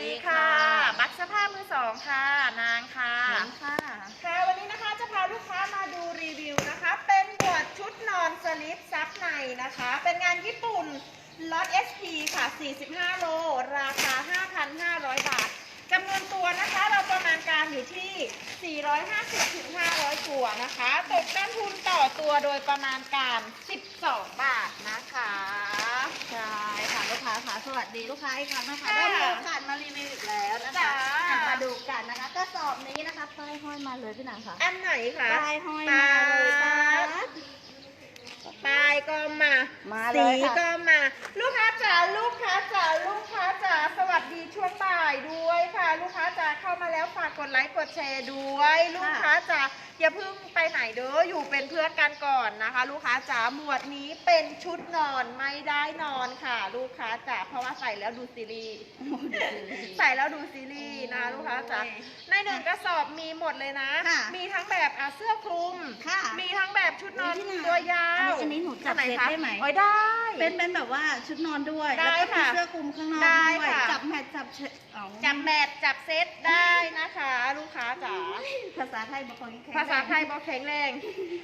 ดีค่ะ บัตรเสื้อผ้ามือสองค่ะ นางค่ะหลังค่ะ ค่ะ วันนี้นะคะจะพาลูกค้ามาดูรีวิวนะคะ เป็นหมวดชุดนอนสลิปซับในนะคะ เป็นงานญี่ปุ่นล็อต SP ค่ะ 45 โล ราคา 5,500 บาท จำนวนตัวนะคะเราประมาณการอยู่ที่ 450ถึง500 ตัวนะคะ ตกต้นทุนต่อตัวโดยประมาณการ 12 บาทนะคะใช่ค่ะลูกค้าค่ะสวัสดีลูกค้าอีกครั้งนะคะค่ะได้มีโอกาสมารีวิวอีกแล้วนะคะจ้าอะมาดูกันนะคะกระสอบนี้นะคะป้ายห้อยมาเลยพี่นางค่ะอันไหนคะป้ายห้อยมาเลยป้าป้ายก็มามาเลสียค่ะ ก็มา ลูกค้าจ๋าลูกค้าจ๋าลูกค้าจ๋าสวัสดีช่วงบ่ายด้วยค่ะ ลูกค้าจ๋าเข้ามาแล้วฝากกดไลค์กดแชร์ด้วย ลูกค้าจ๋าอย่าเพิ่งไปไหนเด้ออยู่เป็นเพื่อนกันก่อนนะคะ ลูกค้าจ๋าหมวดนี้เป็นชุดนอนไม่ได้นอนค่ะ ลูกค้าจ๋าเพราะว่าใส่แล้วดูซีรีส์ใส่แล้วดูซีรีส์นะลูกค้าจ๋าในหนึ่งกระสอบมีหมดเลยนะ ค่ะมีทั้งแบบอะเสื้อคลุม ค่ะมีทั้งแบบชุดนอนอุ๊ยพี่นางตัวยาวอันนี้อันนี้หนูจับอันเซ็ตคะได้ไหม โอ้ยได้ เป็นเป็นแบบว่าชุดนอนด้วย ได้แล้วก็มีค่ะเสื้อคลุมข้างนอกได้ด้วย ค่ะ จับแมทจับเชเอาจับแมทจับเซตได้นะคะ ลูกค้าจ๋า ภาษาไทยบางคนแข็งภาษาไทยบอกแข็งแรง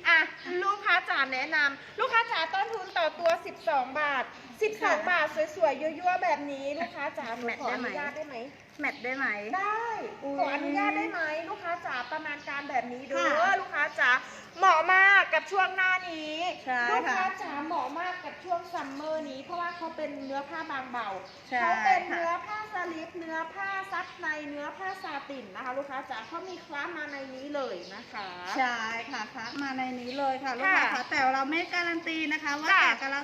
อะ ลูกค้าจ๋าแนะนำลูกค้าจ๋าต้นทุนต่อตัว 12 บาท 12 บาทสวยๆยั่วๆแบบนี้ลูกค้าจ๋าหนูขออนุญาตได้ไหมแมทได้ไหมได้อุ๊ยขออนุญาตได้ไหมลูกค้าจ๋าประมาณการแบบนี้เด้อค่ะลูกค้าจ๋าเหมาะมา กกับช่วงหน้านี้ใช่ลูกค่ะค้าจ๋าเหมาะมากกับช่วงซัมเมอร์นี้ เพราะว่าเขาเป็นเนื้อผ้าบางเบาใช่เขาเป็นค่ะ เนื้อผ้าสลิปเนื้อผ้าซับในเนื้อผ้าซาตินนะคะ ลูกค้าจ๋าเขามีคล้ามาในนี้เลยนะคะ ใช่ค่ะคะมาในนี้เลยค่ะลูกค้าค่ะคะแต่เราไม่การันตีนะคะว่าจ้ะแต่ละ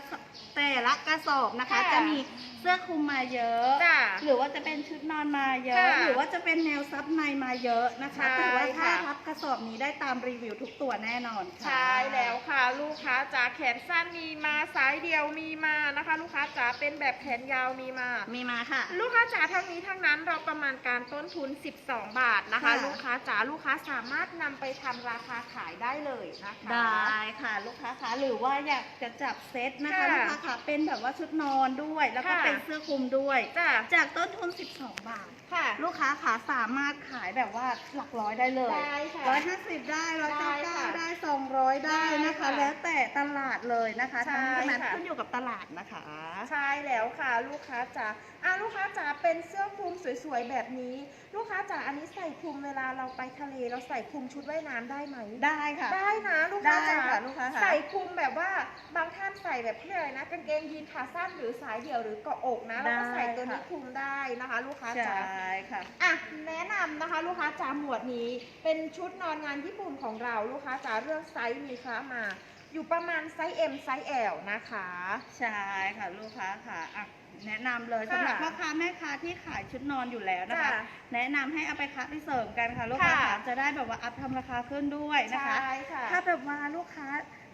แต่ละกระสอบนะคะ ค่ะ จะมีเสื้อคลุมมาเยอะ จ้ะหรือว่าจะเป็นชุดนอนมาเยอะ ค่ะหรือว่าจะเป็นแนวซับในมาเยอะนะคะใช่แต่ว่าถ้าค่ะ รับกระสอบนี้ได้ตามรีวิวทุกตัวแน่นอนค่ะ ใช่แล้วค่ะ ลูกค้าจ๋าแขนสั้นมีมาสายเดียวมีมานะคะ ลูกค้าจ๋าเป็นแบบแขนยาวมีมา มีมาค่ะ ลูกค้าจ๋าทั้งนี้ทั้งนั้นเราประมาณการต้นทุน 12 บาทนะคะ ค่ะ ลูกค้าจ๋าลูกค้าสามารถนำไปทำราคาขายได้เลยนะคะ ได้ค่ะ ลูกค้าคะหรือว่าอยากจะจับเซตนะคะ ค่ะลูกค้าคะเป็นแบบว่าชุดนอนด้วย แล้วก็ค่ะ เป็นเสื้อคลุมด้วย จ้ะ จากต้นทุน 12 บาท ค่ะ ลูกค้าขาสามารถขายแบบว่าหลักร้อยได้เลยได้ค่ะร้อยห้าสิบได้ร้อยได้เก้าเก้าค่ะได้สองร้อยได้ได้นะคะค่ะแล้วแต่ตลาดเลยนะคะใช่ทั้งนี้ทั้งนั้นค่ะ ขึ้นอยู่กับตลาดนะคะ ใช่แล้วค่ะ ลูกค้าจ๋าอะลูกค้าจ๋าเป็นเสื้อคลุมสวยๆแบบนี้ ลูกค้าจ๋าอันนี้ใส่คลุมเวลาเราไปทะเลเราใส่คลุมชุดว่ายน้ำได้ไหม ได้ค่ะ ได้นะลูกค้าจ๋าได้ค่ะลูกค้าค่ะ ใส่คลุมแบบว่าบางท่านใส่แบบเพื่ออะไรนะกางเกงยีนขาสั้นหรือสายเดี่ยวหรือเกาะอกนะแล้วก็ใส่ตัวนี้คลุมได้นะคะ ลูกค้าใชจ๋า่ค่ะ อะแนะนำนะคะลูกค้าจ๋าหมวดนี้ เป็นชุดนอนงานญี่ปุ่นของเราลูกค้าจ๋าเลือกไซส์มีค้ามา อยู่ประมาณไซส์ M ไซส์ L นะคะ ใช่ค่ะลูกค้าค่ะอะแนะนำเลยค่ะสำหรับพ่อค้าแม่ค้าที่ขายชุดนอนอยู่แล้วนะคะจ้ะแนะนำให้เอาไปคัดไปเสริมกันค่ะลูกค้าค่ะ ค่ะจะได้แบบว่าอัพทำราคาขึ้นด้วยนะคะ ใช่ค่ะ ถ้าแบบว่าลูกค้า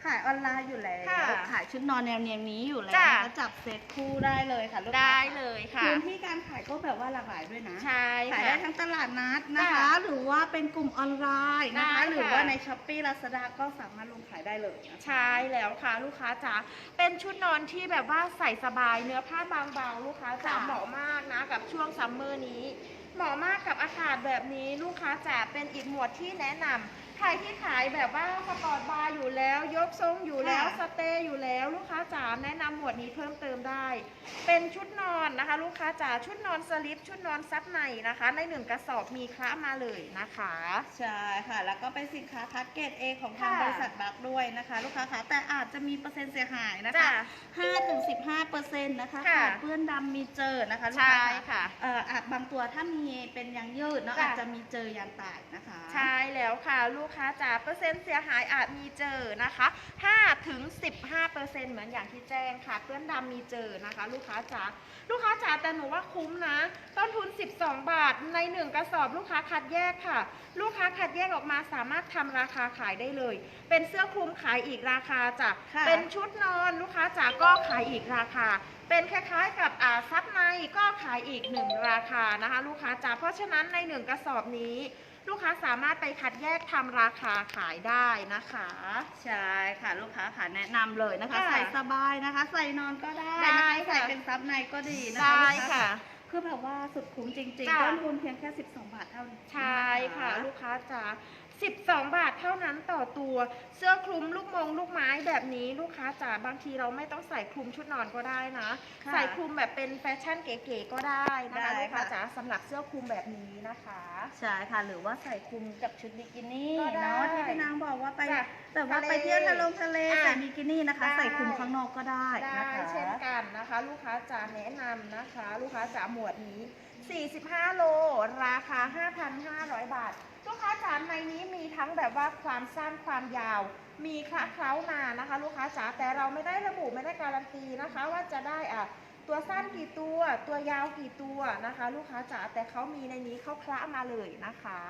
ขายออนไลน์อยู่แล้วค่ะขายชุดนอนแนวเนียงนี้อยู่แล้วจ้ะ นะคะจับเซตคู่ได้เลยค่ะลูกค้าได้เลยค่ะ พื้นที่การขายก็แบบว่าหลากหลายด้วยนะ ใช่ขายค่ะ ได้ทั้งตลาดนัดนะคะ ค่ะหรือว่าเป็นกลุ่มออนไลน์นะคะ ได้ค่ะ หรือว่าในช้อปปี้ลาซาด้าก็สามารถลงขายได้เลยนะคะ ใช่แล้วค่ะลูกค้าจ๋าเป็นชุดนอนที่แบบว่าใส่สบายเนื้อผ้าบางเบาลูกค้าจ๋าค่ะ เหมาะมากนะกับช่วงซัมเมอร์นี้ เหมาะมากกับอากาศแบบนี้ลูกค้าจ๋าเป็นอีกหมวดที่แนะนำ ใครที่ขายแบบว่าสปอร์ตบาร์อยู่แล้ว ยกทรงอยู่แล้วสเตย์อยู่แล้วลูกค้าจ๋าแนะนำหมวดนี้เพิ่มเติมได้ เป็นชุดนอนนะคะ ลูกค้าจ๋าชุดนอนสลิปชุดนอนซับในนะคะ ในหนึ่งกระสอบมีคละมาเลยนะคะ ใช่ค่ะ แล้วก็เป็นสินค้าคัดเกรดเอของทางค่ะบริษัทบัคด้วยนะคะ ลูกค้าคะแต่อาจจะมีเปอร์เซ็นต์เสียหายนะคะจ้ะ5ถึง15เปอร์เซ็นต์นะคะค่ะขาดเปื้อนดำมีเจอนะคะลูกใช่ค้าค่ะ เอ่ออาจบางตัวถ้ามีเป็นยางยืดเนาะจ้ะอาจจะมีเจอยางตายนะคะ ใช่แล้วค่ะลูกค้าจ๋าเปอร์เซ็นต์เสียหายอาจมีเจอนะคะ5ถึง15เปอร์เซ็นต์เหมือนอย่างที่แจ้งค่ะเพื่อนดำมีเจอนะคะ ลูกค้าจ๋าลูกค้าจ๋าแต่หนูว่าคุ้มนะ ต้นทุน 12 บาทใน 1 กระสอบลูกค้าคัดแยกค่ะ ลูกค้าคัดแยกออกมาสามารถทำราคาขายได้เลย เป็นเสื้อคลุมขายอีกราคาจ้ะค่ะเป็นชุดนอนลูกค้าจ๋าก็ขายอีกราคาเป็นคล้ายๆกับอ่าซับในก็ขายอีกหนึ่งราคานะคะ ลูกค้าจ๋าเพราะฉะนั้นในหนึ่งกระสอบนี้ ลูกค้าสามารถไปคัดแยกทำราคาขายได้นะคะ ใช่ค่ะลูกค้าค่ะแนะนำเลยนะคะ ค่ะใส่สบายนะคะ ใส่นอนก็ได้ได้นะคะค่ะ ใส่เป็นซับในก็ดีนะได้คะลูกค้าค่ะพคือแบบว่าสุดคุ้มจริงจ้ะๆต้นทุนเพียงแค่ 12 บาทเท่านั้นใช่ค่ะ ลูกค้าจ๋า 12 บาทเท่านั้นต่อตัว เสื้อคลุมลูกมงลูกไม้แบบนี้ลูกค้าจ๋าบางทีเราไม่ต้องใส่คลุมชุดนอนก็ได้นะ ค่ะใส่คลุมแบบเป็นแฟชั่นเก๋ๆก็ได้นะคะได้ลูกค้าค่ะ จ๋าสำหรับเสื้อคลุมแบบนี้นะคะ ใช่ค่ะ หรือว่าใส่คลุมกับชุดบิกินี่ก็ได้เนาะที่พี่นางบอกว่าไปจ้ะแต่ว่าทะเลไปเที่ยวทะลงทะเลอะใส่บิกินี่นะคะ ได้ ใส่คลุมข้างนอกก็ได้ได้นะคะ เช่นกันนะคะ ลูกค้าจ๋าแนะนำนะคะ ลูกค้าจ๋าหมวดนี้ 45 โล ราคา 5,500 บาทลูกค้าจ๋าในนี้มีทั้งแบบว่าความสั้นความยาว มีคละเคล้ามานะคะ ลูกค้าจ๋าแต่เราไม่ได้ระบุไม่ได้การันตีนะคะ ว่าจะได้อะตัวสั้นกี่ตัวตัวยาวกี่ตัวนะคะ ลูกค้าจ๋าแต่เขามีในนี้เขาคละมาเลยนะคะ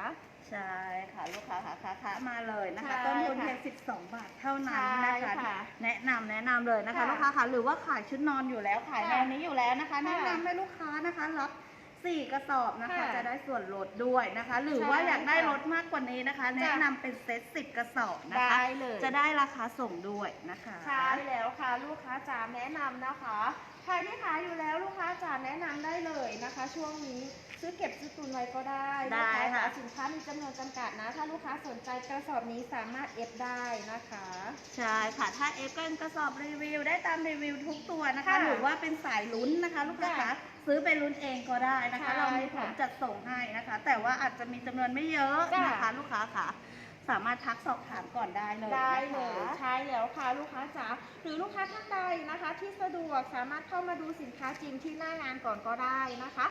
ใช่ค่ะลูกค้าค่ะค้าค้ามาเลยนะคะใช่ต้นทุนค่ะเพียง12 บาทเท่านั้นใช่นะคะ ค่ะแนะนำแนะนำเลยนะคะค่ะลูกค้าค่ะหรือว่าขายชุดนอนอยู่แล้วขายค่ะแนวนี้อยู่แล้วนะคะ ค่ะแนะนำให้ลูกค้านะคะรับ สี่กระสอบนะคะ ค่ะจะได้ส่วนลดด้วยนะคะ หรือใช่ว่าอยากได้ค่ะลดมากกว่านี้นะคะ แนะนำเป็นเซตสิบกระสอบนะคะได้เลย จะได้ราคาส่งด้วยนะคะ ใช่แล้วค่ะ ลูกค้าจ๋าแนะนำนะคะ ใครที่ขายอยู่แล้วลูกค้าจ๋าแนะนำได้เลยนะคะ ช่วงนี้ซื้อเก็บซื้อตุนไว้ก็ได้ได้ลูกค้าจ๋าค่ะสินค้ามีจำนวนจำกัดนะ ถ้าลูกค้าสนใจกระสอบนี้สามารถเอฟได้นะคะ ใช่ค่ะ ถ้าเอฟเป็นกระสอบรีวิวได้ตามรีวิวทุกตัวนะคะ ค่ะหรือว่าเป็นสายลุ้นนะคะ ลูกค้าค่ะคะซื้อไปลุ้นเองก็ได้นะคะ ใช่เรามีผค่ะมจัดส่งให้นะคะ แต่ว่าอาจจะมีจำนวนไม่เยอะจ้ะ นะคะ ลูกค้าค่ะ สามารถทักสอบถามก่อนได้เลยได้นะคะเลยใช่แล้วค่ะลูกค้าจ๋าหรือลูกค้าท่านใดนะคะ ที่สะดวกสามารถเข้ามาดูสินค้าจริงที่หน้างานก่อนก็ได้นะคะ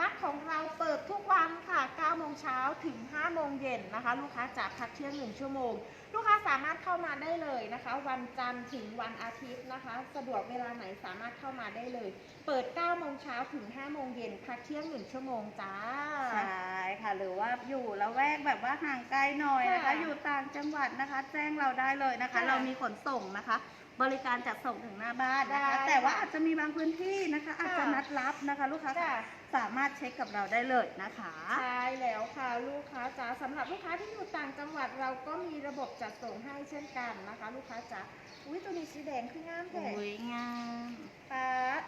บัตรของเราเปิดทุกวันค่ะ 9โมงเช้าถึง5โมงเย็นนะคะ ลูกค้าจ๋าพักเที่ยง 1 ชั่วโมง ลูกค้าสามารถเข้ามาได้เลยนะคะ วันจันทร์ถึงวันอาทิตย์นะคะ สะดวกเวลาไหนสามารถเข้ามาได้เลย เปิด9โมงเช้าถึง5โมงเย็นพักเที่ยง 1 ชั่วโมงจ้า ใช่ค่ะ หรือว่าอยู่ละแวกแบบว่าห่างไกลหน่อยนะคะ ค่ะอยู่ต่างจังหวัดนะคะ แจ้งเราได้เลยนะคะ ค่ะเรามีขนส่งนะคะ บริการจัดส่งถึงหน้าบ้านนะคะได้แต่ว่าค่ะอาจจะมีบางพื้นที่นะคะ อาจจะค่ะนัดรับนะคะ ลูกค้าจ้ะ สามารถเช็คกับเราได้เลยนะคะ ใช่แล้วค่ะลูกค้าจ๋าสำหรับลูกค้าที่อยู่ต่างจังหวัดเราก็มีระบบจัดส่งให้เช่นกันนะคะ ลูกค้าจ๋าอุ้ยตัวนี้สีแดงคืองามแท้อุ้ยงามป้าด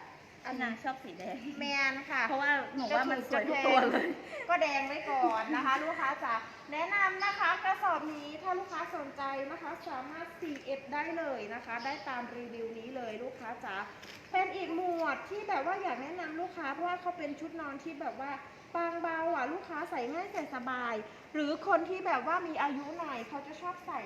อัอันนนานั้นงชอบสีแดง แมนค่ะ เพราะว่าหนูว่ามันสวยทุกตัวเลย ก็แดงไว้ก่อนนะคะ ลูกค้าจ๋าแนะนำนะคะกระสอบนี้ถ้าลูกค้าสนใจนะคะ สามารถ 4F ได้เลยนะคะ ได้ตามรีวิวนี้เลยลูกค้าจ๋าเป็นอีกหมวดที่แบบว่าอยากแนะนำลูกค้าเพราะว่าเขาเป็นชุดนอนที่แบบว่าบางเบาอะลูกค้าใส่ง่ายใส่สบาย หรือคนที่แบบว่ามีอายุหน่อยเขาจะชอบใส่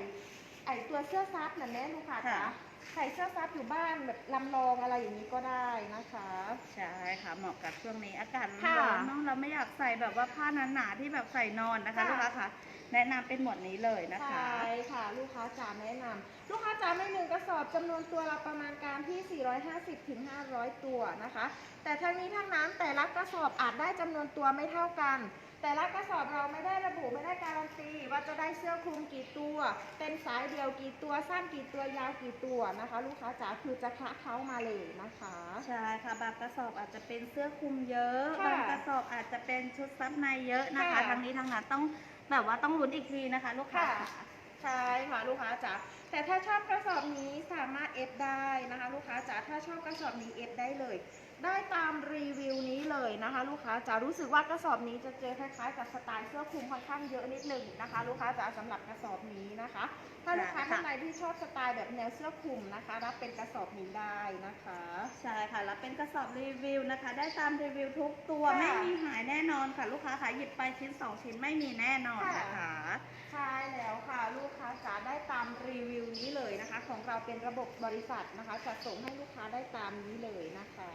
ไอตัวเสื้อซับนั่นแหละลูกค้าจ๋า ค่ะ ใส่เสื้อซับอยู่บ้านแบบลำลองอะไรอย่างนี้ก็ได้นะคะ ใช่ค่ะเหมาะกับช่วงนี้อากาศค่ะร้อนเนอะเราไม่อยากใส่แบบว่าผ้าหนาๆที่แบบใส่นอนนะคะค่ะ ลูกค้าค่ะแนะนำเป็นหมวดนี้เลยนะคะใช่ค่ะ ลูกค้าจ๋าแนะนำลูกค้าจ๋าไม่หนึ่งกระสอบจำนวนตัวเราประมาณการที่ 450ถึง500 ตัวนะคะ แต่ทั้งนี้ทั้งนั้นแต่ละกระสอบอาจได้จำนวนตัวไม่เท่ากัน แต่ละกระสอบเราไม่ได้ระบุไม่ได้การันตีว่าจะได้เสื้อคลุมกี่ตัว เป็นสายเดียวกี่ตัวสั้นกี่ตัวยาวกี่ตัวนะคะ ลูกค้าจ๋าคือจะคละเขามาเลยนะคะ ใช่ค่ะบางกระสอบอาจจะเป็นเสื้อคลุมเยอะค่ะบางกระสอบอาจจะเป็นชุดซับในเยอะนะคะ ค่ะ ทั้งนี้ทั้งนั้นต้องแบบว่าต้องลุ้นอีกทีนะคะ ลูกค้า ค่ะใช่ค่ะลูกค้าจ๋าแต่ถ้าชอบกระสอบนี้สามารถเอฟได้นะคะ ลูกค้าจ๋าถ้าชอบกระสอบนี้เอฟได้เลย ได้ตามรีวิวนี้เลยนะคะ ลูกค้าจ๋ารู้สึกว่ากระสอบนี้จะเจอคล้ายๆกับสไตล์เสื้อคลุมค่อนข้างเยอะนิดหนึงนะคะ ลูกค้าจ๋าสำหรับกระสอบนี้นะคะ ถ้าลูกค้าท่านใดที่ชอบสไตล์แบบแนวเสื้อคลุมนะคะ รับเป็นกระสอบนี้ได้นะคะ ใช่ค่ะแล้วเป็นกระสอบรีวิวนะคะ ได้ตามรีวิวทุกตัวค่ะไม่มีหายแน่นอนค่ะ ลูกค้าค่ะหยิบไปชิ้นสองชิ้นไม่มีแน่นอนนะคะใช่แล้วค่ะลูกค้าจ๋าได้ตามรีวิวนี้เลยนะคะ ของเราเป็นระบบบริษัทนะคะจัดส่งให้ลูกค้าได้ตามนี้เลยนะคะ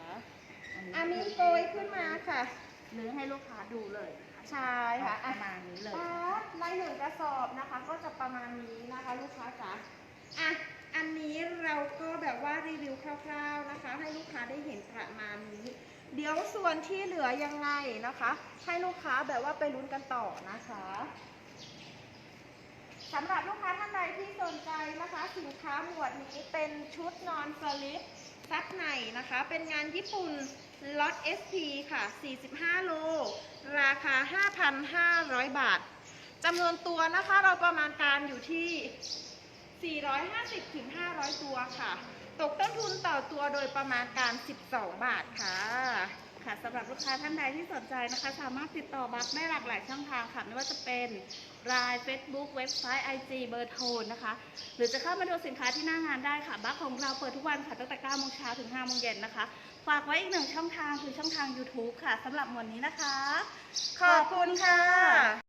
อันนี้โกยขึ้นมาค่ะหรือให้ลูกค้าดูเลยนะคะใช่ค่ะปอะระมาณนี้เลยป๊าดในหนึ่งกระสอบนะคะ ก็จะประมาณนี้นะคะ ลูกค้าจ๋าอะอันนี้เราก็แบบว่ารีวิวคร่าวๆนะคะ ให้ลูกค้าได้เห็นประมาณนี้ เดี๋ยวส่วนที่เหลือยังไงนะคะ ให้ลูกค้าแบบว่าไปลุ้นกันต่อนะคะสำหรับลูกค้าท่านใดที่สนใจนะคะ สินค้าหมวดนี้เป็นชุดนอนสลิป ซับในนะคะ เป็นงานญี่ปุ่นล็อต SP ค่ะ 45 โล ราคา 5,500 บาทจำนวนตัวนะคะเราประมาณการอยู่ที่ 450-500 ตัวค่ะ ตกต้นทุนต่อตัวโดยประมาณการ 12 บาทค่ะ ค่ะสำหรับลูกค้าท่านใดที่สนใจนะคะ สามารถติดต่อบัคได้หลากหลายช่องทางค่ะ ไม่ว่าจะเป็น Line Facebook เว็บไซต์ IG เบอร์โทรนะคะ หรือจะเข้ามาดูสินค้าที่หน้างานได้ค่ะ บัคของเราเปิดทุกวันค่ะ ตั้งแต่9โมงเช้าถึง5โมงเย็นนะคะ ฝากไว้อีกหนึ่งช่องทางคือช่องทาง YouTube ค่ะสำหรับวันนี้นะคะ ขอบคุณค่ะ